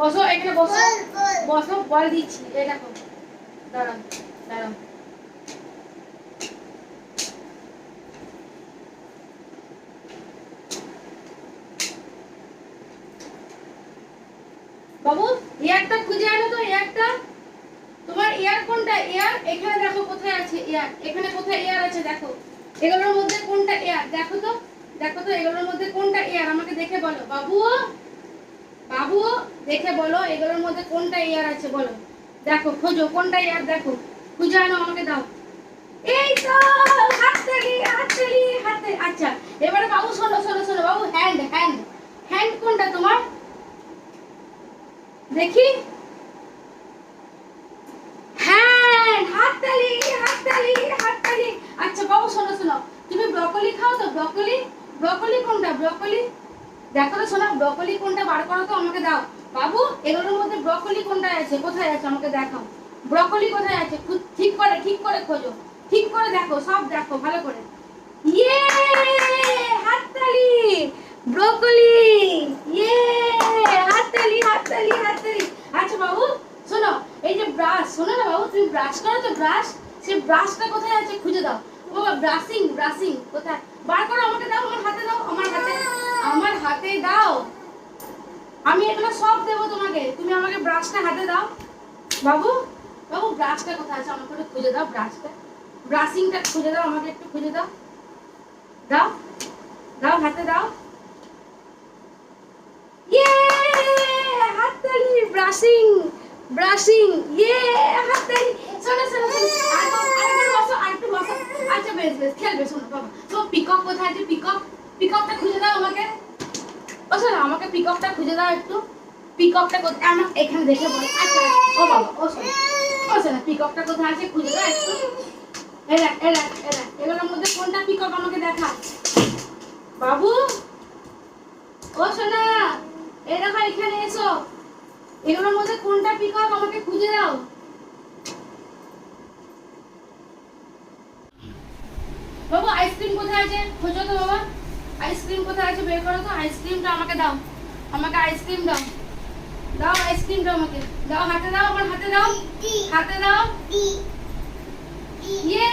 বসো এখানে বসো। বসো বল দিচ্ছি। এই দেখো। দাঁড়াও দাঁড়াও। বাবু এয়ারটা খুঁজে আনো তো এয়ারটা তোমার এয়ার কোনটা? এয়ার এখানে দেখো কোথায় আছে এয়ার এখানে কোথায় এয়ার আছে দেখো। এগুলোর মধ্যে কোনটা এয়ার দেখো তো দেখো তো এগুলোর মধ্যে কোনটা এয়ার আমাকে দেখে বলো। বাবু বাবু দেখে বলো, এগুলোর মধ্যে কোনটা এয়ার আছে বলো। দেখো, খোঁজো, কোনটা এয়ার দেখো। খুঁজে আনো, আমাকে দাও। এই তো হাততালি হাততালি হাততালি আচ্ছা এবারে বাবু, শোনো শোনো শোনো, বাবু হ্যান্ড হ্যান্ড হ্যান্ড কোনটা তোমার? দেখি। হ্যাঁ হাততালি হাততালি হাততালি আচ্ছা বাবু, শোনো শোনো। তুমি ব্রকলি খাও তো? ব্রকলি? ব্রকলি কোনটা? ব্রকলি? দেখো তো শোনো ব্রকলি কোনটা বার করো তো আমাকে দাও। বাবু, এগুলোর মধ্যে ব্রকলি কোনটা আছে? কোথায় আছে? আমাকে দেখাও। ব্রকলি কোথায় আছে? ঠিক করে ঠিক করে খোঁজো। ঠিক করে দেখো, সব দেখো, ভালো করে। ইয়ে হাততালি ব্রকলি ইয়ে হাততালি হাততালি হাততালি। আচ্ছা বাবু, শোনো, এই যে ব্রাশ শোনো না বাবু, তুমি ব্রাশ করো তো ব্রাশ সেই ব্রাশটা কোথায় আছে খুঁজে দাও। ও ব্রাশিং ব্রাশিং কোথায়? বার হাতে দাও। আমি এগুলো সব দেবো তোমাকে। তুমি আমাকে ব্রাশটা হাতে দাও। বাবু বাবু ব্রাশটা কোথায় আছে? আমাকে খুঁজে দাও ব্রাশটা ব্রাশিংটা খুঁজে দাও, আমাকে একটু খুঁজে দাও। দাও দাও, হাতে দাও। আচ্ছা বেশ বেশ, খেলবে, শোনো, বাবা। তো পিকক কোথায় আছে? পিকক খুঁজে দাও আমাকে। ও শোনো আমাকে পিককটা খুঁজে দাও একটু। পিককটা কোথায় আমার এখানে দেখে বলো। আচ্ছা ও বাবা, ও শোনো ও শোনো পিককটা কোথায় আছে খুঁজে দাও একটু। এরা এরা এরা এগুলোর মধ্যে কোনটা পিকক আমাকে দেখা? বাবু? ও সোনা দেখো, এখানে এসো। এগুলোর মধ্যে কোনটা পিকক আমাকে খুঁজে দাও? বাবু আইসক্রিম কোথায় আছে? খোঁজো তো, বাবা। আইসক্রিম কোথায় আছে বের করো তো? আইসক্রিমটা আমাকে দাও। আমাকে আইসক্রিম দাও। দাও আইসক্রিমটা আমাকে। দাও, হাতে দাও আমার, হাতে দাও। হাতে দাও। Yay!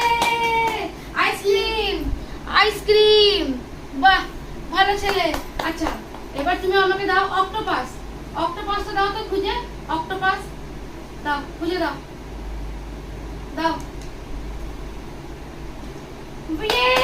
Ice cream! Ice cream! বাহ, ভালো ছেলে। আচ্ছা এবার তুমি আমাকে দাও অক্টোপাস। অক্টোপাসটা দাও তো খুঁজে। অক্টোপাস। দাও, খুঁজে দাও। দাও। ইয়ে!